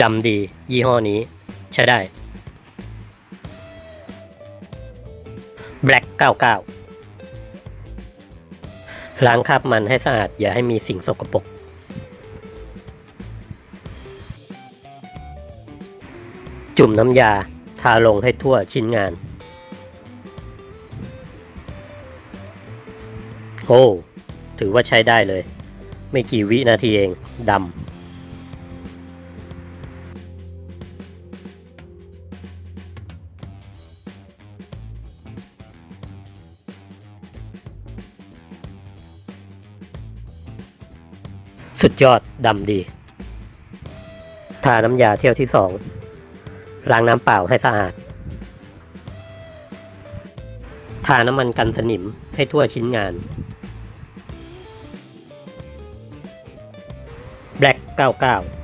ดำดี ยี่ห้อนี้ ใช้ได้ Black 99 ล้างคราบมันให้สะอาด อย่าให้มีสิ่งสกปรกจุ่มน้ำยา ทาลงให้ทั่วชิ้นงาน โอ้ ถือว่าใช้ได้เลย ไม่กี่วินาทีเองดำ สุดยอดดำดี ทาน้ำยาเที่ยวที่สองล้างน้ำเปล่าให้สะอาด ทาน้ำมันกันสนิมให้ทั่วชิ้นงาน Black 99